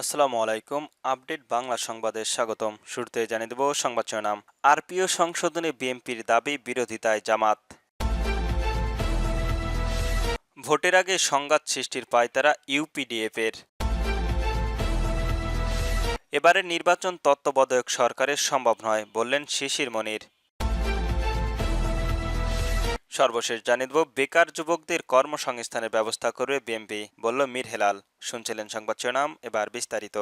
আসসালামু আলাইকুম। আপডেট বাংলা সংবাদে স্বাগতম। শুরুতে জানিয়ে দেব সংবাদ শিরোনাম। আরপিও সংশোধনে বিএনপির দাবি, বিরোধিতায় জামাত। ভোটের আগে সংঘাত সৃষ্টির পায়তারা ইউপিডিএফ এর এবারের নির্বাচন তত্ত্বাবধায়ক সরকারের সম্ভব নয়, বললেন শিশির মনির। সর্বশেষ জানিয়ে দেব, বেকার যুবকদের কর্মসংস্থানের ব্যবস্থা করবে বিএমপি বলল মীর হেলাল। শুনছিলেন সংবাদ শিরোনাম, এবার বিস্তারিত।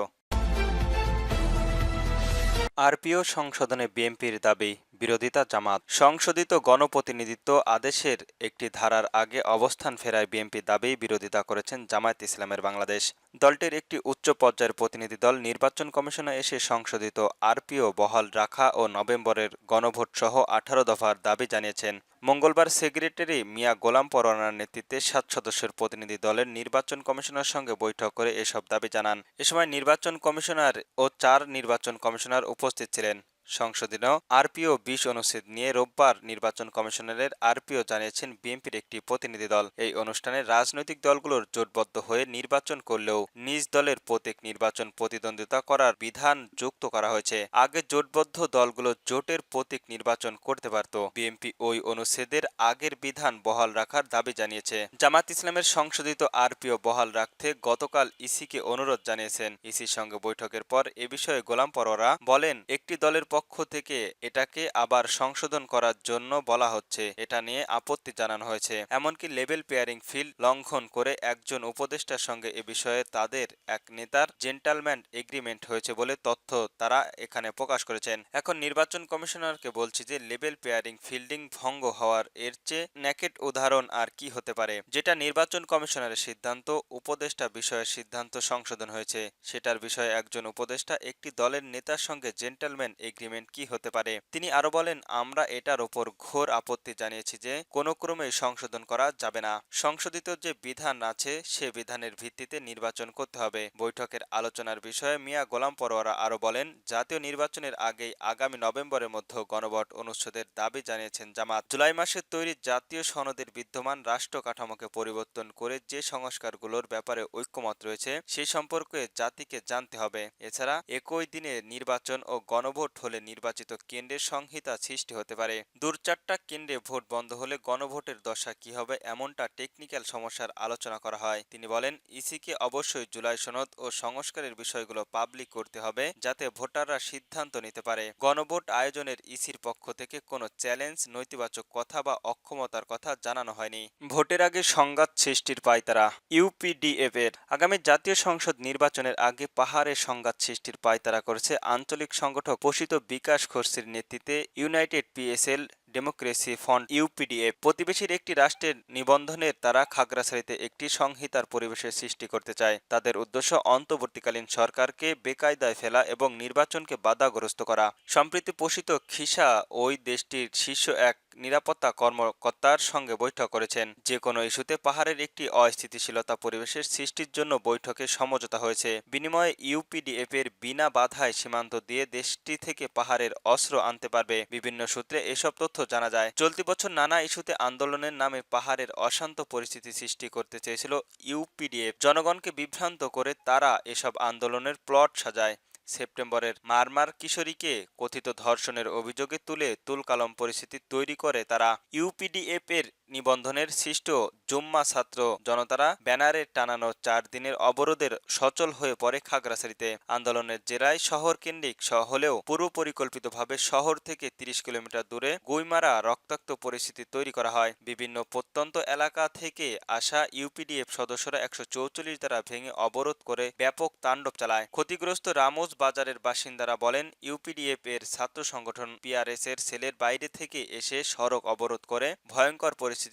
আরপিও সংশোধনে বিএনপির দাবি, বিরোধিতা জামাত। সংশোধিত গণপ্রতিনিধিত্ব আদেশের একটি ধারার আগে অবস্থান ফেরায় বিএনপি দাবি, বিরোধিতা করেছেন জামায়াত ইসলামের বাংলাদেশ। দলটির একটি উচ্চ পর্যায়ের প্রতিনিধি দল নির্বাচন কমিশনে এসে সংশোধিত আরপিও বহাল রাখা ও নভেম্বরের গণভোট সহ আঠারো দফার দাবি জানিয়েছেন। মঙ্গলবার সেক্রেটারি মিয়া গোলাম পরোয়ানার নেতৃত্বে সাত সদস্যের প্রতিনিধি দলের নির্বাচন কমিশনার সঙ্গে বৈঠক করে এসব দাবি জানান। এ সময় নির্বাচন কমিশনার ও চার নির্বাচন কমিশনার উপস্থিত ছিলেন। সংশোধনীয় আরপিও বিশ অনুচ্ছেদ নিয়ে রোববার নির্বাচন কমিশনারের আরপিও জানিয়েছেন বিএনপির একটি প্রতিনিধি দল। এই অনুষ্ঠানে রাজনৈতিক দলগুলোর জোটবদ্ধ হয়ে নির্বাচন করলেও নিজ দলের প্রতীক নির্বাচন প্রতিদ্বন্দ্বিতা করার বিধান যুক্ত করা হয়েছে। আগে জোটবদ্ধ দলগুলো জোটের প্রতীক নির্বাচন করতে পারত। বিএনপি ওই অনুচ্ছেদের আগের বিধান বহাল রাখার দাবি জানিয়েছে। জামাত ইসলামের সংশোধিত আরপিও বহাল রাখতে গতকাল ইসিকে অনুরোধ জানিয়েছেন। ইসির সঙ্গে বৈঠকের পর এ বিষয়ে গোলাম পরোরা বলেন, একটি দলের পক্ষ থেকে এটাকে আবার সংশোধন করার জন্য বলা হচ্ছে। এটা নিয়ে আপত্তি জানানো হয়েছে। এমনকি লেভেল পেয়ারিং ফিল্ড লঙ্ঘন করে একজন উপদেষ্টার সঙ্গে এ বিষয়ে তাদের এক নেতার জেন্টালম্যান এগ্রিমেন্ট হয়েছে বলে তথ্য তারা এখানে প্রকাশ করেছেন। এখন নির্বাচন কমিশনারকে বলছি যে লেভেল পেয়ারিং ফিল্ডিং ভঙ্গ হওয়ার এর চেয়ে ন্যাকেট উদাহরণ আর কি হতে পারে? যেটা নির্বাচন কমিশনারের সিদ্ধান্ত, উপদেষ্টা বিষয়ের সিদ্ধান্ত সংশোধন হয়েছে। সেটার বিষয়ে একজন উপদেষ্টা একটি দলের নেতার সঙ্গে জেন্টালম্যান এগ্রিমেন্ট কি হতে পারে? তিনি আরও বলেন, আমরা এটার ওপর ঘোর আপত্তি জানিয়েছি যে কোনো ক্রমে সংশোধন করা যাবে না। সংশোধিত যে বিধান আছে, সে বিধানের ভিত্তিতে নির্বাচন করতে হবে। বৈঠকের আলোচনার বিষয়ে মিয়া গোলাম পরোয়ারা আরও বলেন, জাতীয় নির্বাচনের আগেই আগামী নভেম্বরের মধ্যে গণভোট অনুচ্ছেদের দাবি জানিয়েছেন জামাত। জুলাই মাসে তৈরি জাতীয় সনদের বিদ্যমান রাষ্ট্র কাঠামোকে পরিবর্তন করে যে সংস্কারগুলোর ব্যাপারে ঐক্যমত রয়েছে সেই সম্পর্কে জাতিকে জানতে হবে। এছাড়া একই দিনে নির্বাচন ও গণভোট হলে নির্বাচিত কেন্দ্রের সংহিতা সৃষ্টি হতে পারে। দূর চারটা কেন্দ্রে ভোট বন্ধ হলে গণভোটের দশা কি হবে এমনটা টেকনিক্যাল সমস্যার আলোচনা করা হয়। তিনি বলেন, ইসিকে অবশ্যই জুলাই সনদ ও সংস্কারের বিষয়গুলো পাবলিক করতে হবে যাতে ভোটাররা সিদ্ধান্ত নিতে পারে। গণভোট আয়োজনের ইসির পক্ষ থেকে কোনো চ্যালেঞ্জ, নৈতিবাচক কথা বা অক্ষমতার কথা জানানো হয়নি। ভোটের আগে সংঘাত সৃষ্টির পায়তারা। ইউপিডিএফ এর আগামী জাতীয় সংসদ নির্বাচনের আগে পাহাড়ে সংঘাত সৃষ্টির পায়তারা করেছে আঞ্চলিক সংগঠক পোষিত বিকাশ খোরসির নেতৃত্বে United PSL democracy front UPDF প্রতিবেশীর একটি রাষ্ট্রের নিবন্ধনের তারা খাগড়াছড়িতে একটি সংহিতার পরিবেশের সৃষ্টি করতে চায়। তাদের উদ্দেশ্য অন্তর্বর্তীকালীন সরকারকে বেকায়দায় ফেলা এবং নির্বাচনকে বাধাগ্রস্ত করা। সম্প্রতি পোষিত খিসা ওই দেশটির শীর্ষ এক নিরাপত্তা কর্মকর্তার সঙ্গে বৈঠক করেছেন। যে কোনো ইস্যুতে পাহাড়ের একটি অস্থিতিশীলতা পরিবেশের সৃষ্টির জন্য বৈঠকে সমঝোতা হয়েছে। বিনিময়ে ইউপিডিএফ এর বিনা বাধায় সীমান্ত দিয়ে দেশটি থেকে পাহাড়ের অস্ত্র আনতে পারবে। বিভিন্ন সূত্রে এসব তথ্য জানা যায়, চলতি বছর নানা ইস্যুতে আন্দোলনের নামে পাহাড়ের অশান্ত পরিস্থিতি সৃষ্টি করতে চেয়েছিল ইউপিডিএফ জনগণকে বিভ্রান্ত করে তারা এসব আন্দোলনের প্লট সাজায়। সেপ্টেম্বরের মারমার কিশোরীকে কথিত ধর্ষণের অভিযোগে তুলে তুলকালম পরিস্থিতি তৈরি করে তারা। ইউপিডিএফ এর নিবন্ধনের সৃষ্ট জুম্মা ছাত্র জনতারা ব্যানারে টানানো চার দিনের অবরোধের সচল হয়ে পড়ে খাগড়াছড়িতে। আন্দোলনের জেরায় শহর কেন্দ্রিক হলেও পূর্ব পরিকল্পিতভাবে শহর থেকে তিরিশ কিলোমিটার দূরে গুইমারা রক্তাক্ত পরিস্থিতি তৈরি করা হয়। বিভিন্ন প্রত্যন্ত এলাকা থেকে আসা ইউপিডিএফ সদস্যরা একশো চৌচল্লিশ দ্বারা ভেঙে অবরোধ করে ব্যাপক তাণ্ডব চালায়। ক্ষতিগ্রস্ত রামোজ বাজারের বাসিন্দারা বলেন, ইউপিডিএফ এর ছাত্র সংগঠন পিআরএস এর সেলের বাইরে থেকে এসে সড়ক অবরোধ করে ভয়ঙ্কর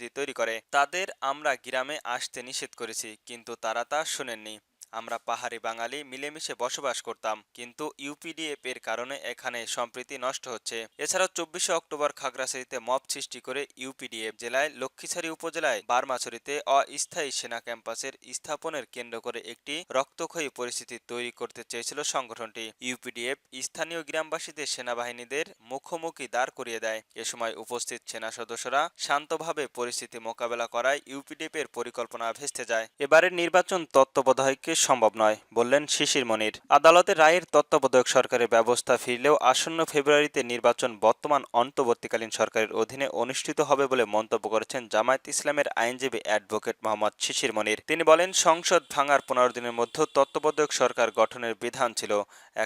তৈরি করে। তাদের আমরা গ্রামে আসতে নিষেধ করেছি কিন্তু তারা তা শোনেননি। আমরা পাহাড়ি বাঙালি মিলেমিশে বসবাস করতাম, কিন্তু ইউপিডিএফ এর কারণে এখানে সম্প্রীতি নষ্ট হচ্ছে। এছাড়াও চব্বিশে অক্টোবর খাগড়াছড়িতে মব সৃষ্টি করে ইউপিডিএফ জেলায় লক্ষ্মীছড়ি উপজেলায় বারমাছড়িতে অস্থায়ী সেনা ক্যাম্পাসের স্থাপনের কেন্দ্র করে একটি রক্তক্ষয়ী পরিস্থিতি তৈরি করতে চেয়েছিল সংগঠনটি। ইউপিডিএফ স্থানীয় গ্রামবাসীদের সেনাবাহিনীদের মুখোমুখি দাঁড় করিয়ে দেয়। এ সময় উপস্থিত সেনা সদস্যরা শান্তভাবে পরিস্থিতি মোকাবেলা করায় ইউপিডিএফ এর পরিকল্পনা ভেস্তে যায়। এবারের নির্বাচন তত্ত্বাবধায়ককে সম্ভব নয়, বললেন শিশির মনির। আদালতের রায়ের তত্ত্বাবধায়ক সরকারের ব্যবস্থা ফিরলেও আসন্ন ফেব্রুয়ারিতে নির্বাচন বর্তমান অন্তর্বর্তীকালীন সরকারের অধীনে অনুষ্ঠিত হবে বলে মন্তব্য করেছেন জামায়াত ইসলামের আইনজীবী অ্যাডভোকেট মোহাম্মদ শিশির মনির। তিনি বলেন, সংসদ ভাঙার পনেরো দিনের মধ্যে তত্ত্বাবধায়ক সরকার গঠনের বিধান ছিল।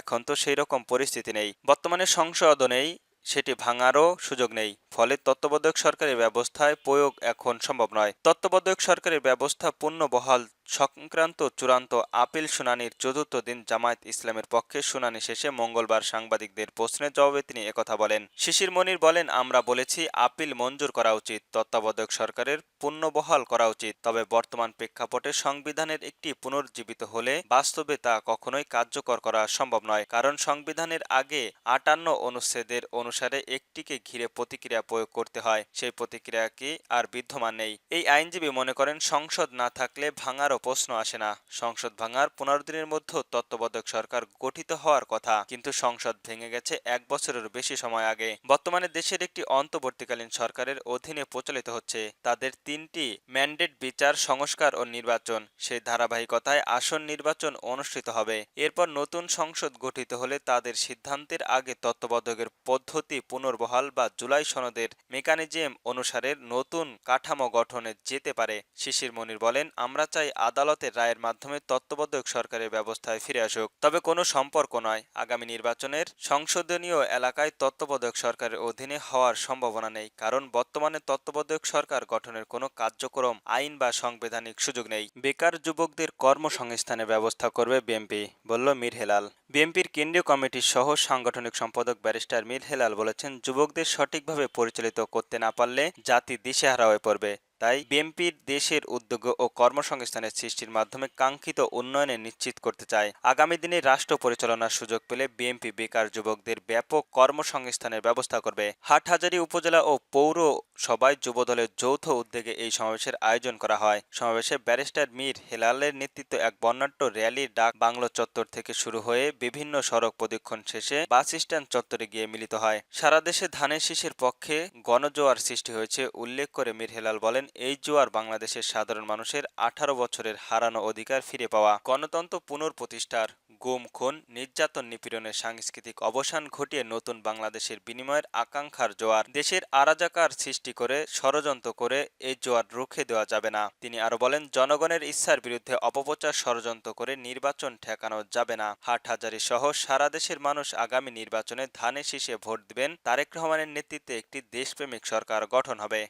এখন তো সেই রকম পরিস্থিতি নেই। বর্তমানে সংসদও নেই, সেটি ভাঙারও সুযোগ নেই। ফলে তত্ত্বাবধায়ক সরকারের ব্যবস্থায় প্রয়োগ এখন সম্ভব নয়। তত্ত্বাবধায়ক সরকারের ব্যবস্থা পূর্ণ বহাল সংক্রান্ত চূড়ান্ত আপিল শুনানির চতুর্থ দিন জামায়াত ইসলামের পক্ষে শুনানি শেষে মঙ্গলবার সাংবাদিকদের প্রশ্নের জবাবে তিনি একথা বলেন। শিশির মনির বলেন, আমরা বলেছি আপিল মঞ্জুর করা উচিত, তত্ত্বাবধায়ক সরকারের পুনর্বহাল করা উচিত। তবে বর্তমান প্রেক্ষাপটে সংবিধানের একটি পুনর্জীবিত হলে বাস্তবে তা কখনোই কার্যকর করা সম্ভব নয়। কারণ সংবিধানের আগে আটান্ন অনুচ্ছেদের অনুসারে একটিকে ঘিরে প্রতিক্রিয়া প্রয়োগ করতে হয়। সেই প্রতিক্রিয়া কি আর বিদ্যমান নেই। এই আইনজীবী মনে করেন, সংসদ না থাকলে ভাঙারও প্রশ্ন আসে না। সংসদ ভাঙার পনেরো দিনের মধ্যে তত্ত্বাবধায়ক সরকার গঠিত হওয়ার কথা। কিন্তু সংসদ ভেঙে গেছে এক বছরের বেশি সময় আগে। বর্তমানে দেশের একটি অন্তর্বর্তীকালীন সরকারের অধীনে প্রচলিত হচ্ছে। তাদের তিনটি ম্যান্ডেট বিচার, সংস্কার ও নির্বাচন। সেই ধারাবাহিকতায় আসন নির্বাচন অনুষ্ঠিত হবে। এরপর নতুন সংসদ গঠিত হলে তাদের সিদ্ধান্তের আগে তত্ত্বাবধায়কের পদ্ধতি পুনর্বহাল বা জুলাই সনদের মেকানিজম অনুসারে নতুন কাঠামো গঠনে যেতে পারে। শিশির মনির বলেন, আমরা চাই আদালতের রায়ের মাধ্যমে তত্ত্বাবধায়ক সরকারের ব্যবস্থায় ফিরে আসুক। তবে কোনো সম্পর্ক নয়। আগামী নির্বাচনের সংশোধনীয় এলাকায় তত্ত্বাবধায়ক সরকারের অধীনে হওয়ার সম্ভাবনা নেই। কারণ বর্তমানে তত্ত্বাবধায়ক সরকার গঠনের কোনো কার্যক্রম, আইন বা সাংবিধানিক সুযোগ নেই। বেকার যুবকদের কর্মসংস্থানের ব্যবস্থা করবে বিএনপি, বলল মীর হেলাল। বিএনপির কেন্দ্রীয় কমিটির সহ সাংগঠনিক সম্পাদক ব্যারিস্টার মীর হেলাল বলেছেন, যুবকদের সঠিকভাবে পরিচালিত করতে না পারলে জাতি দিশেহারা হয়ে পড়বে। তাই বিএনপির দেশের উদ্যোগ ও কর্মসংস্থানের সৃষ্টির মাধ্যমে কাঙ্ক্ষিত উন্নয়নে নিশ্চিত করতে চায়। আগামী দিনে রাষ্ট্র পরিচালনার সুযোগ পেলে বিএনপি বেকার যুবকদের ব্যাপক কর্মসংস্থানের ব্যবস্থা করবে। হাটহাজারী উপজেলা ও পৌর সবাই যুবদলের যৌথ উদ্যোগে এই সমাবেশের আয়োজন করা হয়। সমাবেশে ব্যারিস্টার মীর হেলালের নেতৃত্বে এক বর্ণাঢ্য র্যালির ডাক বাংলো চত্বর থেকে শুরু হয়ে বিভিন্ন সড়ক প্রদক্ষিণ শেষে বাস স্ট্যান্ড চত্বরে গিয়ে মিলিত হয়। সারা দেশে ধানের শীষের পক্ষে গণজোয়ার সৃষ্টি হয়েছে, উল্লেখ করে মীর হেলাল বলেন। এই জোয়ার বাংলাদেশের সাধারণ মানুষের আঠারো বছরের হারানো অধিকার ফিরে পাওয়া। গণতন্ত্র পুনর্প্রতিষ্ঠার গুম, খুন, নির্যাতন নিপীড়নের সাংস্কৃতিক অবসান ঘটিয়ে নতুন বাংলাদেশের বিনিময়ের আকাঙ্ক্ষার জোয়ার। দেশের আরাজাকার সৃষ্টি করে, ষড়যন্ত্র করে এই জোয়ার রুখে দেওয়া যাবে না। তিনি আরও বলেন, জনগণের ইচ্ছার বিরুদ্ধে অপপ্রচার, ষড়যন্ত্র করে নির্বাচন ঠেকানো যাবে না। হাটহাজারী সহ সারা দেশের মানুষ আগামী নির্বাচনে ধানে শীষে ভোট দিবেন তারেক রহমানের নেতৃত্বে একটি দেশপ্রেমিক সরকার গঠন হবে।